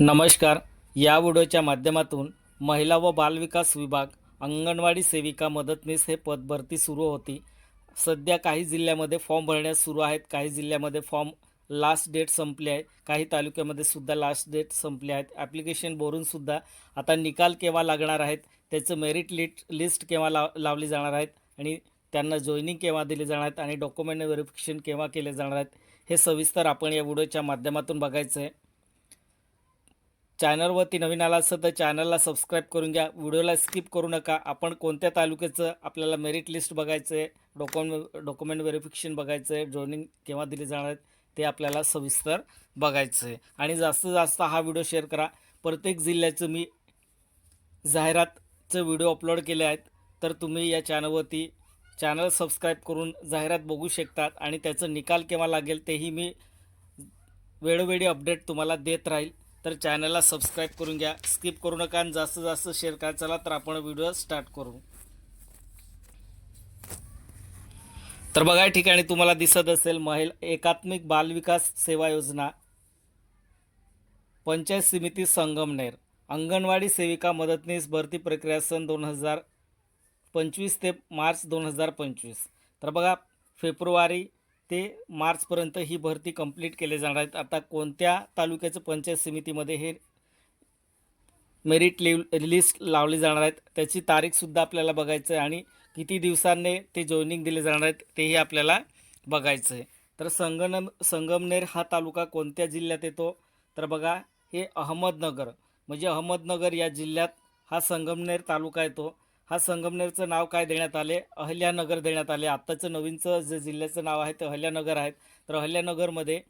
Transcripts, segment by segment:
नमस्कार. या व्हिडिओच्या माध्यमातून महिला व बालविकास विभाग अंगणवाडी सेविका मदतनीस हे पदभरती सुरू होती. सध्या काही जिल्ह्यामध्ये फॉर्म भरण्यास सुरू आहेत. काही जिल्ह्यामध्ये फॉर्म लास्ट डेट संपली आहे. काही तालुक्यामध्ये सुद्धा लास्ट डेट संपली आहेत. ॲप्लिकेशन भरूनसुद्धा आता निकाल केव्हा लागणार आहेत त्याचं मेरिट लिट लिस्ट केव्हा लाव लावली जाणार आहेत आणि त्यांना जॉईनिंग केव्हा दिली जाणार आहेत आणि डॉक्युमेंट व्हेरिफिकेशन केव्हा केले जाणार आहेत हे सविस्तर आपण या व्हिडिओच्या माध्यमातून बघायचं आहे चॅनलवरती नवीन आला असेल तर चॅनलला सबस्क्राईब करून घ्या. व्हिडिओला स्किप करू नका. आपण कोणत्या तालुक्याचं आपल्याला मेरिट लिस्ट बघायचं आहे डॉक्युमेंट डॉक्युमेंट व्हेरिफिकेशन बघायचं आहे जॉईनिंग केव्हा दिली जाणार आहेत ते आपल्याला सविस्तर बघायचं आहे आणि जास्तीत जास्त हा व्हिडिओ शेअर करा. प्रत्येक जिल्ह्याचं मी जाहिरातचं व्हिडिओ अपलोड केले आहेत. तर तुम्ही या चॅनलवरती चॅनल सबस्क्राईब करून जाहिरात बघू शकतात आणि त्याचं निकाल केव्हा लागेल तेही मी वेळोवेळी अपडेट तुम्हाला देत राहील. तर चॅनलला सबस्क्राईब करून घ्या. स्किप करू नका आणि जास्तीत जास्त शेअर करा चला तर आपण व्हिडिओ स्टार्ट करू. तर बघा या ठिकाणी तुम्हाला दिसत असेल महिला एकात्मिक बालविकास सेवा योजना पंचायत समिती संगमनेर अंगणवाडी सेविका मदतनीस भरती प्रक्रिया सन दोन हजार पंचवीस ते मार्च दोन हजार पंचवीस. तर बघा फेब्रुवारी ते मार्चपर्यंत ही भरती कंप्लीट केले जाणार आहेत. आता कोणत्या तालुक्याचं पंचायत समितीमध्ये हे मेरिट लिव लिस्ट लावली जाणार आहेत त्याची तारीखसुद्धा आपल्याला बघायचं आहे आणि किती दिवसांनी ते जॉईनिंग दिले जाणार आहेत तेही आपल्याला बघायचं आहे. तर संगनम संगमनेर हा तालुका कोणत्या जिल्ह्यात येतो? तर बघा हे अहमदनगर म्हणजे अहमदनगर या जिल्ह्यात हा संगमनेर तालुका येतो. हा संगमनेरचं नाव काय देण्यात आले? अहल्यानगर देण्यात आले. आत्ताचं नवीनचं जे जिल्ह्याचं नाव आहे ते अहल्यानगर आहे. तर अहल्यानगरमध्ये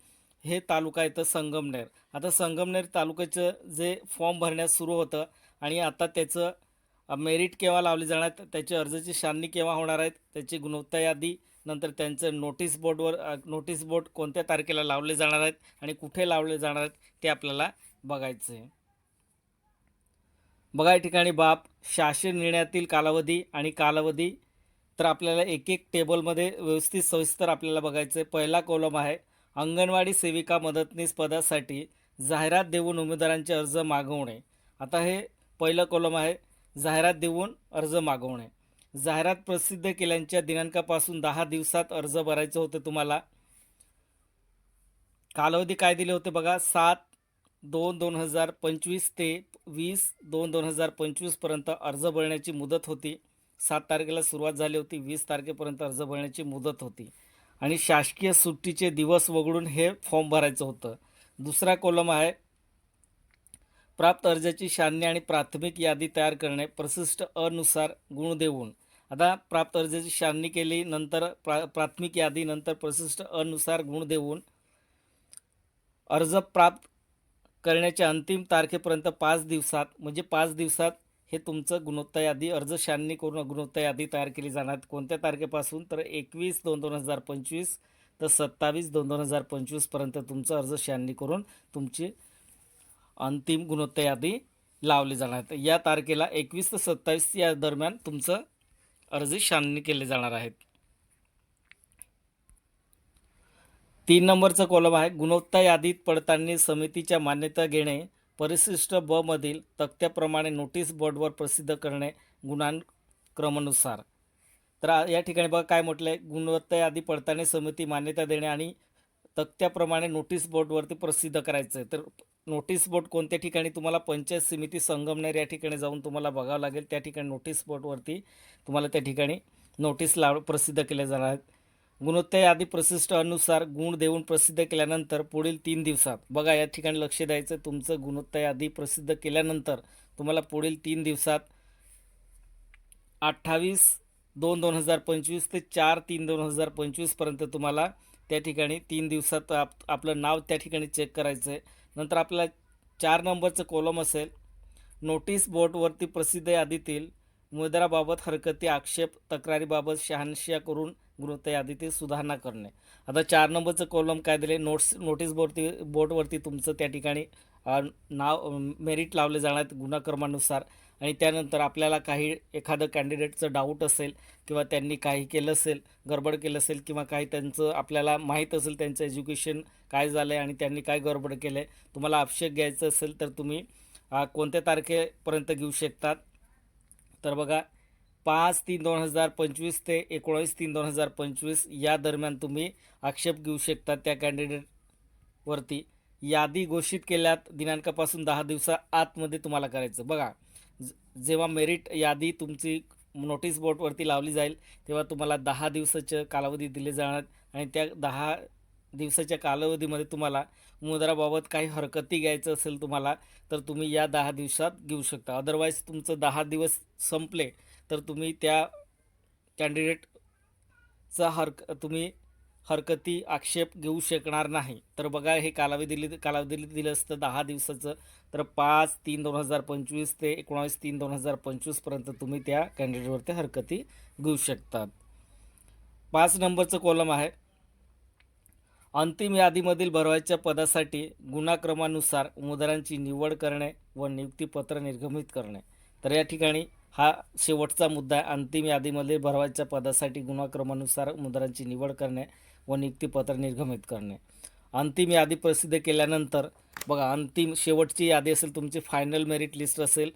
हे तालुका येतं संगमनेर. आता संगमनेर तालुक्याचं जे फॉर्म भरण्यास सुरू होतं आणि आता त्याचं मेरिट केव्हा लावली जाणार त्याची अर्जाची छाननी केव्हा होणार आहेत त्याची गुणवत्ता यादी नंतर त्यांचं नोटीस बोर्डवर नोटीस बोर्ड कोणत्या तारखेला लावले जाणार आहेत आणि कुठे लावले जाणार आहेत ते आपल्याला बघायचं आहे बघा या ठिकाणी बाप शासन निर्णयातील कालावधी आणि कालावधी तर आपल्याला एक एक टेबलमध्ये व्यवस्थित सविस्तर आपल्याला बघायचं आहे पहिला कॉलम आहे अंगणवाडी सेविका मदतनीस पदासाठी जाहिरात देऊन उमेदवारांचे अर्ज मागवणे. आता हे पहिलं कॉलम आहे जाहिरात देऊन अर्ज मागवणे. जाहिरात प्रसिद्ध केल्याच्या दिनांकापासून दहा दिवसात अर्ज भरायचं होतं तुम्हाला. कालावधी काय दिले होते बघा? सात दोन दोन हजार पंचवीस ते वीस दोन दोन हजार पंचवीसपर्यंत अर्ज भरण्याची मुदत होती. सात तारखेला सुरुवात झाली होती. वीस तारखेपर्यंत अर्ज भरण्याची मुदत होती. आणि शासकीय सुट्टीचे दिवस वगळून हे फॉर्म भरायचं होतं. दुसरा कॉलम आहे प्राप्त अर्जाची शान्य आणि प्राथमिक यादी तयार करणे प्रशिष्ट अनुसार गुण देऊन. आता प्राप्त अर्जाची शान्य केली नंतर प्रा प्राथमिक यादी नंतर प्रशिष्ट अनुसार गुण देऊन अर्ज प्राप्त करण्याच्या अंतिम तारखेपर्यंत पाच दिवसात म्हणजे पाच दिवसात हे तुमचं गुणवत्ता यादी अर्ज शान्य करून गुणवत्ता यादी तयार केली जाणार. कोणत्या तारखेपासून? तर एकवीस दोन दोन हजार पंचवीस तर सत्तावीस दोन दोन हजार पंचवीसपर्यंत तुमचं अर्ज शहाण्णी करून तुमची अंतिम गुणवत्ता यादी लावली जाणार. आहे या तारखेला एकवीस ते सत्तावीस या दरम्यान तुमचं अर्ज शान्य केले जाणार आहेत. तीन नंबरचं कॉलम आहे. गुणवत्ता यादीत पडताळणी समितीच्या मान्यता घेणे परिशिष्ट ब मधील तक्त्याप्रमाणे नोटीस बोर्डवर प्रसिद्ध करणे गुणांक्रमानुसार. तर या ठिकाणी बघा काय म्हटलं आहे गुणवत्ता यादी पडताळणी समिती मान्यता देणे आणि तक्त्याप्रमाणे नोटीस बोर्डवरती प्रसिद्ध करायचं आहे तर नोटीस बोर्ड कोणत्या ठिकाणी? तुम्हाला पंचायत समिती संगमनेर या ठिकाणी जाऊन तुम्हाला बघावं लागेल. त्या ठिकाणी नोटीस बोर्डवरती तुम्हाला त्या ठिकाणी नोटीस लाव प्रसिद्ध केल्या जाणार आहेत. गुणवत्ता यादी प्रशिष्ट अनुसार गुण देऊन प्रसिद्ध केल्यानंतर पुढील तीन दिवसात. बघा या ठिकाणी लक्ष द्यायचं तुमचं गुणवत्ता यादी प्रसिद्ध केल्यानंतर तुम्हाला पुढील तीन दिवसात अठ्ठावीस दोन दोन हजार पंचवीस ते चार तीन दोन हजार पंचवीसपर्यंत तुम्हाला त्या ठिकाणी तीन दिवसात आप आपलं नाव त्या ठिकाणी चेक करायचं आहे नंतर आपल्याला चार नंबरचं कॉलम असेल. नोटीस बोर्डवरती प्रसिद्ध यादीतील उमेदवाराबाबत हरकती आक्षेप तक्रारीबाबत शहानिशा करून गुणवत्ता यादीतील सुधारणा करणे. आता चार नंबरचं कॉलम काय दिले? नोट्स नोटीस बोर्डती बोर्डवरती तुमचं त्या ठिकाणी नाव मेरिट लावले जाणार आहेत आणि त्यानंतर आपल्याला काही एखादं कॅन्डिडेटचं डाऊट असेल किंवा त्यांनी काही केलं असेल गडबड केलं असेल किंवा काही त्यांचं आपल्याला माहीत असेल त्यांचं एज्युकेशन काय झालं आहे आणि त्यांनी काय गडबड केलं आहे तुम्हाला आक्षेप घ्यायचं असेल तर तुम्ही कोणत्या तारखेपर्यंत घेऊ शकतात? तर बघा पाच तीन दोन हजार पंचवीस ते एकोणावीस तीन दोन हजार पंचवीस या दरम्यान तुम्ही आक्षेप घेऊ शकता त्या कॅन्डिडेटवरती यादी घोषित केल्यात दिनांकापासून दहा दिवसा आतमध्ये तुम्हाला करायचं. बघा ज- जेव्हा मेरिट यादी तुमची नोटीस बोर्डवरती लावली जाईल तेव्हा तुम्हाला दहा दिवसाचं कालावधी दिले जाणार आणि त्या दहा दिवसाच्या कालावधीमध्ये तुम्हाला मुद्राबाबत काही हरकती घ्यायचं असेल तुम्हाला तर तुम्ही या दहा दिवसात घेऊ शकता. अदरवाईज तुमचं दहा दिवस संपले तर तुम्ही त्या कॅन्डिडेटचा हरक तुम्ही हरकती आक्षेप घेऊ शकणार नाही. तर बघा हे कालावधी दिली कालावधी दिलं असतं दहा दिवसाचं तर पाच तीन दोन हजार पंचवीस ते एकोणावीस तीन दोन हजार पंचवीसपर्यंत तुम्ही त्या कॅन्डिडेटवरती हरकती घेऊ शकतात. पाच नंबरचं कॉलम आहे. अंतिम यादीमधील भरवायच्या पदासाठी गुणाक्रमानुसार उमेदवारांची निवड करणे व नियुक्तीपत्र निर्गमित करणे. तर या ठिकाणी हा शेवटचा मुद्दा आहे. अंतिम यादीमध्ये भरवायच्या पदासाठी गुणाक्रमानुसार उमेदवारांची निवड करणे व नियुक्तीपत्र निर्गमित करणे. अंतिम यादी प्रसिद्ध केल्यानंतर बघा अंतिम शेवटची यादी असेल तुमची फायनल मेरिट लिस्ट असेल.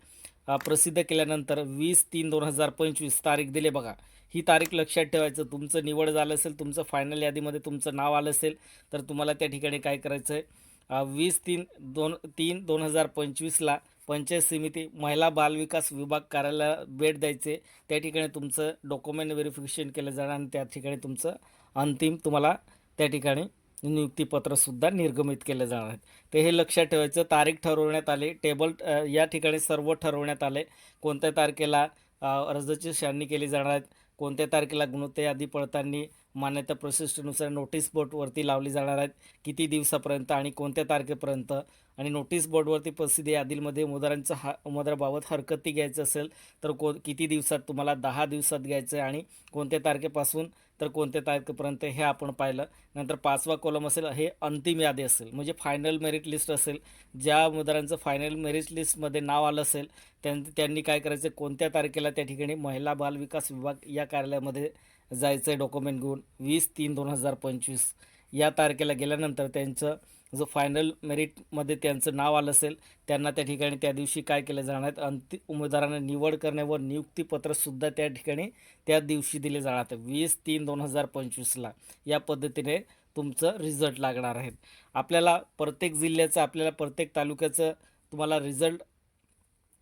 प्रसिद्ध केल्यानंतर वीस तीन दोन हजार पंचवीस तारीख दिले बघा. ही तारीख लक्षात ठेवायचं. तुमचं निवड झालं असेल तुमचं फायनल यादीमध्ये तुमचं नाव आलं असेल तर तुम्हाला त्या ठिकाणी काय करायचं आहे वीस तीन दोन तीन दोन हजार पंचवीसला पंचायत समिती महिला बालविकास विभाग कार्यालयाला भेट द्यायचे. त्या ठिकाणी तुमचं डॉक्युमेंट व्हेरिफिकेशन केलं जाणार आणि त्या ठिकाणी तुमचं अंतिम तुम्हाला त्या ठिकाणी नियुक्तीपत्रसुद्धा निर्गमित केलं जाणार. आहे ते हे लक्षात ठेवायचं. तारीख ठरवण्यात आली. टेबल या ठिकाणी सर्व ठरवण्यात आले. कोणत्या तारखेला अर्जाची छाननी केली जाणार? आहेत कोणत्या तारखेला गुणवत्ता यादी पडताना मान्यता प्रोसेसनुसार नोटीस बोर्डवरती लावली जाणार आहेत किती दिवसापर्यंत आणि कोणत्या तारखेपर्यंत? आणि नोटीस बोर्डवरती प्रसिद्धी यादीमध्ये उमेदवारांचं हा उमेदवाराबाबत हरकती घ्यायचं असेल तर को किती दिवसात तुम्हाला दहा दिवसात घ्यायचं आहे आणि कोणत्या तारखेपासून तर कोणत्या तारखेपर्यंत हे आपण पाहिलं. नंतर पाचवा कॉलम असेल हे अंतिम यादी असेल म्हणजे फायनल मेरिट लिस्ट असेल. ज्या उमेदवारांचं फायनल मेरिट लिस्टमध्ये नाव आलं असेल त्यां त्यांनी काय करायचं कोणत्या तारखेला त्या ठिकाणी महिला बाल विकास विभाग या कार्यालयामध्ये जायचं आहे डॉक्युमेंट घेऊन वीस तीन दोन हजार पंचवीस. या तारखेला गेल्यानंतर त्यांचं जो फायनल मेरिटमध्ये त्यांचं नाव आलं असेल त्यांना त्या ठिकाणी त्या दिवशी काय केलं जाणार? आहे अंतिम उमेदवारांना निवड करणे व नियुक्तीपत्रसुद्धा त्या ठिकाणी त्या दिवशी दिले जाणार आहे वीस तीन दोन हजार पंचवीसला या पद्धतीने तुमचं रिझल्ट लागणार आहेत. आपल्याला प्रत्येक जिल्ह्याचं आपल्याला प्रत्येक तालुक्याचं तुम्हाला रिझल्ट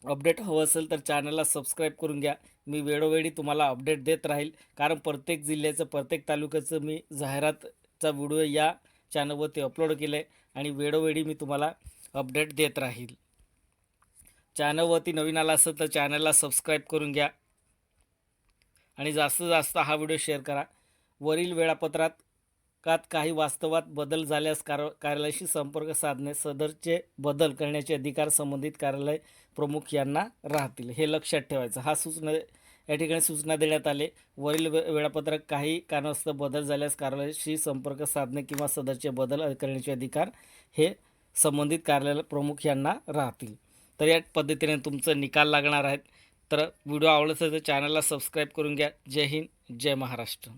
अपडेट हवं असेल तर चॅनलला सबस्क्राईब करून घ्या. मी वेळोवेळी तुम्हाला अपडेट देत राहील. कारण प्रत्येक जिल्ह्याचं प्रत्येक तालुक्याचं मी जाहिरात चा व्हिडिओ या चॅनलवरती अपलोड केला आहे आणि वेळोवेळी मी तुम्हाला अपडेट देत राहील. चॅनलवरती नवीन आला असेल तर चॅनलला सबस्क्राईब करून घ्या. आणि जास्तीत जास्त हा व्हिडिओ शेअर करा. वरील वेळापत्रात कात काही वास्तवात बदल झाल्यास कार कार्यालयाशी संपर्क साधणे सदरचे बदल करण्याचे अधिकार संबंधित कार्यालय प्रमुख यांना राहतील हे लक्षात ठेवायचं. हा सूचना या ठिकाणी सूचना देण्यात आले. वरील वे वेळापत्रक काही कारणास्तव बदल झाल्यास कार्यालयाशी संपर्क साधणे किंवा सदरचे बदल करण्याचे अधिकार हे संबंधित कार्यालय प्रमुख यांना राहतील. तर या पद्धतीने तुमचं निकाल लागणार आहेत. तर व्हिडिओ आवडत असेल तर चॅनलला सबस्क्राईब करून घ्या. जय हिंद जय महाराष्ट्र.